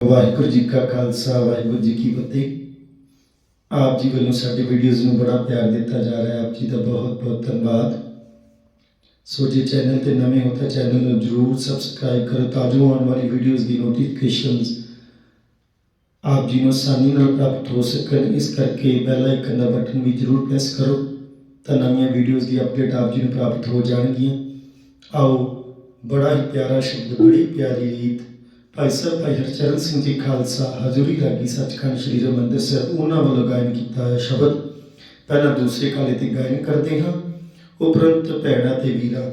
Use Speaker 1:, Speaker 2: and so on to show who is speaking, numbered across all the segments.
Speaker 1: ਵਾਹਿਗੁਰੂ ਜੀ ਕਾ ਖਾਲਸਾ, ਵਾਹਿਗੁਰੂ ਜੀ ਕੀ ਫਤਿਹ। ਆਪ ਜੀ ਵੱਲੋਂ ਸਾਡੇ ਵੀਡੀਓਜ਼ ਨੂੰ ਬੜਾ ਪਿਆਰ ਦਿੱਤਾ ਜਾ ਰਿਹਾ ਹੈ। ਆਪ ਜੀ ਦਾ ਬਹੁਤ ਬਹੁਤ ਧੰਨਵਾਦ। ਸੋ ਜੇ ਚੈਨਲ ਤੇ ਨਵੇਂ ਹੋ ਤਾਂ ਚੈਨਲ ਨੂੰ ਜਰੂਰ ਸਬਸਕ੍ਰਾਈਬ ਕਰੋ ਤਾਂ ਜੋ ਆਉਣ ਵਾਲੀ ਵੀਡੀਓਜ਼ ਦੀ ਨੋਟੀਫਿਕੇਸ਼ਨਸ ਆਪ ਜੀ ਨੂੰ ਆਸਾਨੀ ਨਾਲ ਪ੍ਰਾਪਤ ਹੋ ਸਕਣ। ਇਸ ਕਰਕੇ ਬੈਲ ਆਈਕਨ ਦਾ ਬਟਨ ਵੀ ਜਰੂਰ ਪ੍ਰੈਸ ਕਰੋ ਤਾਂ ਨਵੀਆਂ ਵੀਡੀਓਜ਼ ਦੀ ਅਪਡੇਟ ਆਪ ਜੀ ਨੂੰ ਪ੍ਰਾਪਤ ਹੋ ਜਾਣਗੀਆਂ। ਆਓ, ਬੜਾ ਹੀ ਪਿਆਰਾ ਸ਼ਬਦ, ਬੜੀ ਪਿਆਰੀ ਰੀਤ ਭਾਈ ਸਾਹਿਬ, ਭਾਈ ਹਰਚਰਨ ਸਿੰਘ ਜੀ ਖਾਲਸਾ, ਹਜ਼ੂਰੀ ਰਾਗੀ ਸੱਚਖੰਡ ਸ੍ਰੀ ਹਰਿਮੰਦਰ ਸਾਹਿਬ, ਉਹਨਾਂ ਵੱਲੋਂ ਗਾਇਨ ਕੀਤਾ ਹੋਇਆ ਸ਼ਬਦ। ਪਹਿਲਾਂ ਦੂਸਰੇ ਕਾਲੇ ਤੇ ਗਾਇਨ ਕਰਦੇ ਹਾਂ। ਉਪਰੰਤ ਭੈਣਾਂ ਤੇ ਵੀਰਾਂ,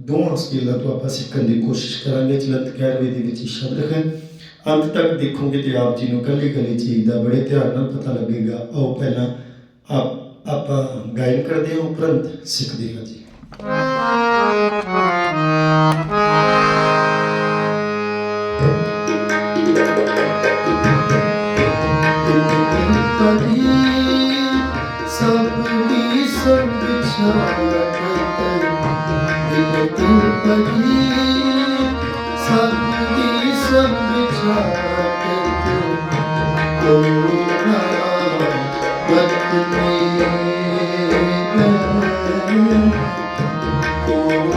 Speaker 1: ਦੋਹਾਂ ਸਕੇਲਾਂ ਤੋਂ ਆਪਾਂ ਸਿੱਖਣ ਦੀ ਕੋਸ਼ਿਸ਼ ਕਰਾਂਗੇ। ਚਲੰਤ ਕਹਿਰਵੇ ਦੇ ਵਿੱਚ ਸ਼ਬਦ ਹੈ। ਅੰਤ ਤੱਕ ਦੇਖੋਗੇ ਤੇ ਆਪ ਜੀ ਨੂੰ ਕੱਲੀ ਕੱਲੀ ਚੀਜ਼ ਦਾ ਬੜੇ ਧਿਆਨ ਨਾਲ ਪਤਾ ਲੱਗੇਗਾ। ਆਓ ਪਹਿਲਾਂ ਆਪ, ਆਪਾਂ ਗਾਇਨ ਕਰਦੇ ਹਾਂ। ਉਪਰੰਤ ਸਿੱਖਦੇ ਹਾਂ ਜੀ।
Speaker 2: ਦੀ ਸਭ ਛਾੜਤ ਦਿਲ ਪਰੀ ਸਭ ਦੀ ਸਭ ਛਾੜਤ ਕੋਨਾ ਵਤ ਮੇ ਕੋਨਾ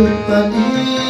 Speaker 2: ਵਤ ਦੇ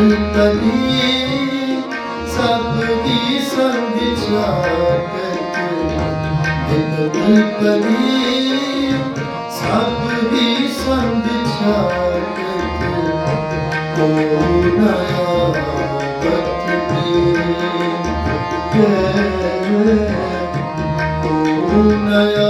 Speaker 2: ਤਨੀ ਸਭ ਦੀ ਸੰਗ ਛਾਟਤ ਤਨੀ ਸਭ ਦੀ ਸੰਗ ਛਾਟਤ ਕੋਨਾ ਪਤਨੀ ਕੋਨਾ ਪਤਨੀ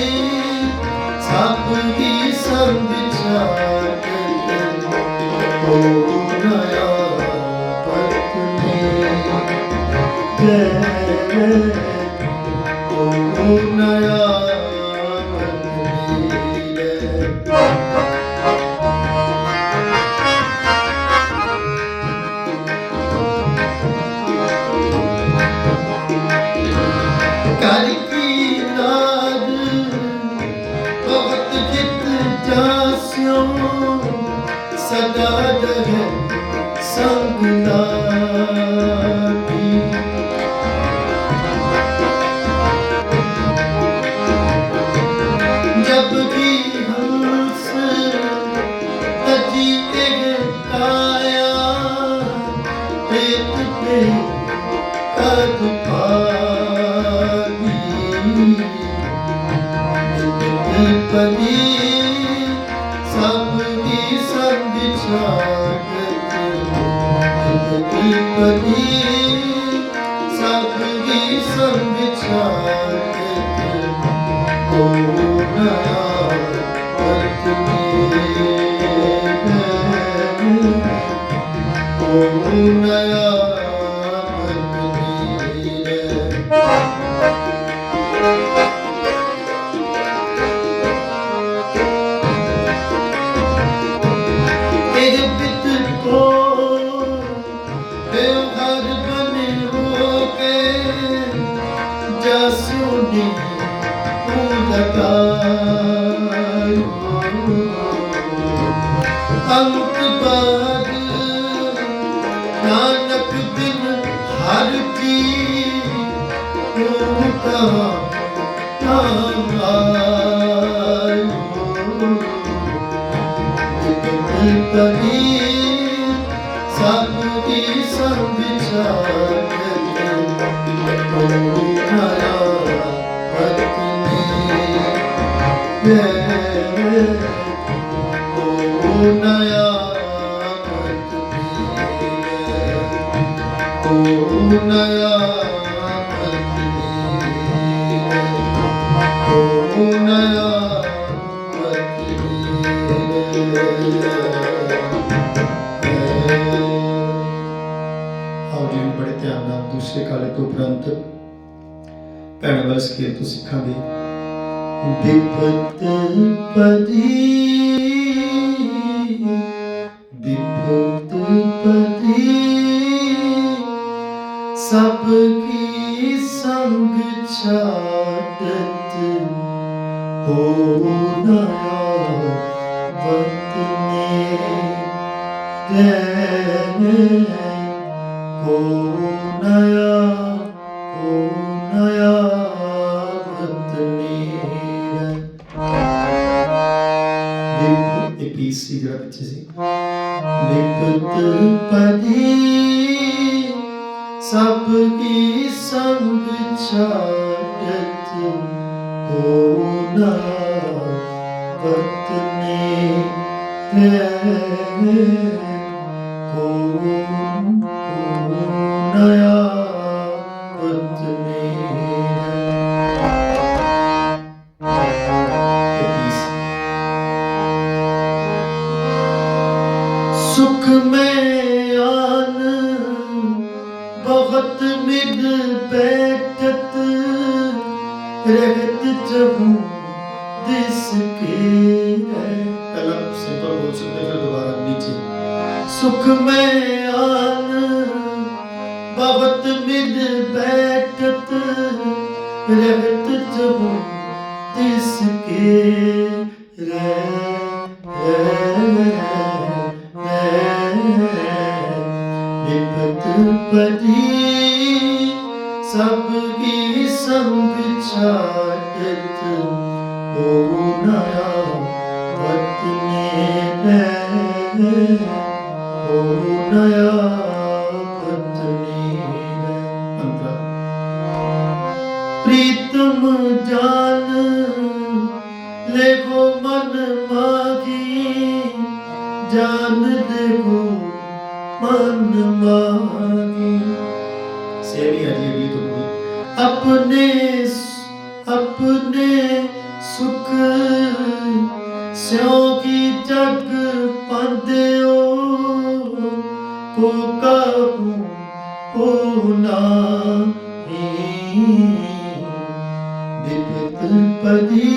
Speaker 2: ਸੰਗ ਪੰਕ ਬਾਗ। ਨਾਨਕ ਬਿਨ ਹਰ ਕੀ
Speaker 1: ਤੂੰ ਕਹਾ ਤਾਮਾਈ ਤਨੀ ਦੂਸਰੇ ਕਾਲੇ ਤੋਂ ਉਪਰੰਤ ਭੈਣ ਵਰਸ ਕੇ ਤੋਂ ਸਿੱਖਾਂਗੇ।
Speaker 2: ਬਿਪਤ ਪਦੀ ਬਿਪਤ ਪਦੀ, ਸਭ ਕੀ ਸੰਗ ਛਾਟਤ
Speaker 1: ਹੋ ਨਾ ਸੀ ਜਿਹੜਾ ਪਿੱਛੇ ਸੀ
Speaker 2: ਨਿਕਤ
Speaker 1: ਪਦੀ ਸਭ
Speaker 2: ਕੀ ਸੰਗ ਛਾਟਤ ਕੋਨਾ ਵਰਤ Oh, no, no, no, no, सके
Speaker 1: पहला सिंपल बोल सकते फिर दोबारा नीचे
Speaker 2: सुख में आन भवत मिल बैठत रहत जब तिसके रे विपत पड़ी सब की संग छाटत ਪ੍ਰੀਤਮ ਜਾਨ ਲੇਖੋ ਮਨ ਮਾਗੀ ਜਾਨ ਲੇਖੋ ਮਨ ਮਾਗੀ
Speaker 1: ਸੇਵੀ
Speaker 2: ਅਜੀ ਵੀ ਤੁਮੀ ਆਪਣੇ ਆਪਣੇ ਹੁਕਮ ਪੁਨਾਹੀ ਦਿੱਤ ਪਦੀ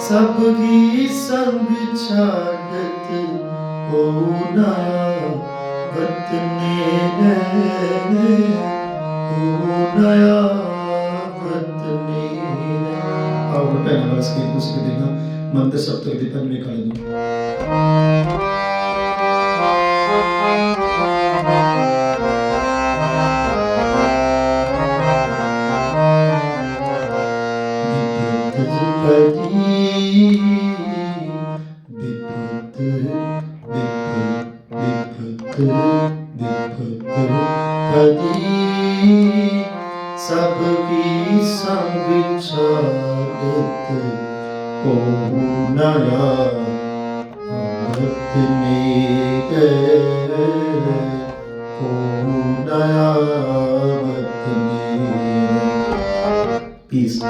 Speaker 2: ਸਭ ਕੀ ਸੰਗ ਛਾੜਤ ਹੋਣਾ ਵਤਨੇ
Speaker 1: ਨੇ ਹੋਣਾ ਵਤਨੇ ਨੇ ਆਉ ਬਟਾ ਨਮਸਕਾਰ ਤੁਸੀਂ ਦੇਖੋ ਮੰਤਰ ਸਭ ਤੋਂ
Speaker 2: ਦਿੱਤਨ ਮੇ ਕਰ ਦੂੰ ਸਭ ਕੀ ਸੰਗ ਛਾੜਤ ਕੋ ਨਾ biz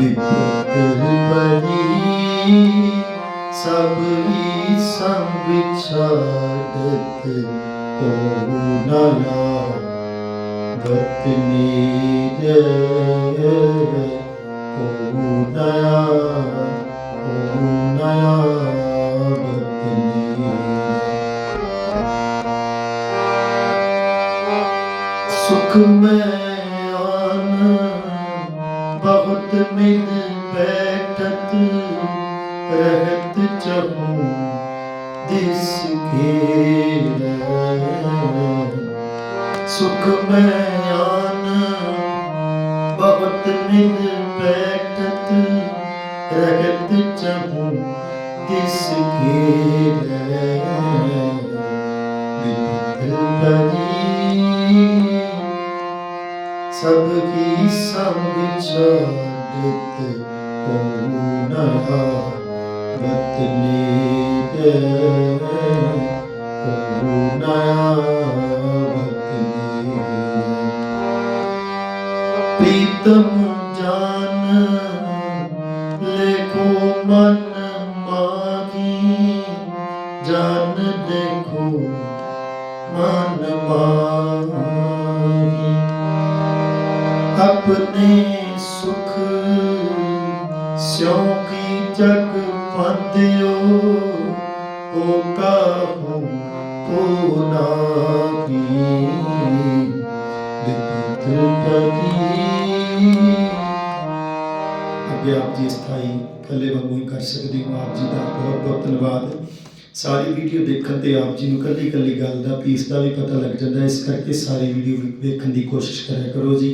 Speaker 2: Dipekleri bari sabri sambiçarete korunaya Vatnide korunaya korunaya Vatnide Sukme ਸੁਖ ਮੈਂ ਆਨ ਬਹੁਤ ਮਿਲ ਬੈਠਤ ਰਹਿਤ ਚਹੂੰ ਦਿਸ ਕੇ ਵਿਪਤ ਬਣੀ ਸਭ ਕੀ ਸੰਗ ਛਾੜਤ ਕੋਨਾ ਵਤਨੀ ਤੇ ਕੋਨਾ ਪ੍ਰੀਤਮ ਜਾਨ ਲੇਖੋ ਮਨ ਮਾਗੀ ਜਾਨ ਦੇਖੋ ਮਨ ਮਾਗੀ। ਆਪਣੇ
Speaker 1: ਕਰ ਸਕਦੇ ਹੋ ਆਪ ਜੀ ਦਾ ਬਹੁਤ ਬਹੁਤ ਧੰਨਵਾਦ। ਸਾਰੀ ਵੀਡੀਓ ਦੇਖਣ ਤੇ ਆਪ ਜੀ ਨੂੰ ਕੱਲੀ ਕੱਲੀ ਗੱਲ ਦਾ ਪੀਸ ਦਾ ਵੀ ਪਤਾ ਲੱਗ ਜਾਂਦਾ। ਇਸ ਕਰਕੇ ਸਾਰੀ ਵੀਡੀਓ ਵੇਖਣ ਦੀ ਕੋਸ਼ਿਸ਼ ਕਰਿਆ ਕਰੋ ਜੀ।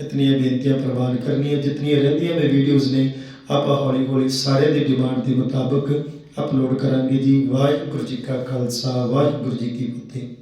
Speaker 1: ਇਤਨੀਆਂ ਬੇਨਤੀਆਂ ਪ੍ਰਵਾਨ ਕਰਨੀਆਂ, ਜਿਤਨੀਆਂ ਰਹਿੰਦੀਆਂ ਮੈਂ ਵੀਡੀਓਜ਼ ਨੇ, ਆਪਾਂ ਹੌਲੀ ਹੌਲੀ ਸਾਰਿਆਂ ਦੇ ਡਿਮਾਂਡ ਦੇ ਮੁਤਾਬਕ ਅਪਲੋਡ ਕਰਾਂਗੇ ਜੀ। ਵਾਹਿਗੁਰੂ ਜੀ ਕਾ ਖਾਲਸਾ, ਵਾਹਿਗੁਰੂ ਜੀ ਕੀ ਫਤਿਹ।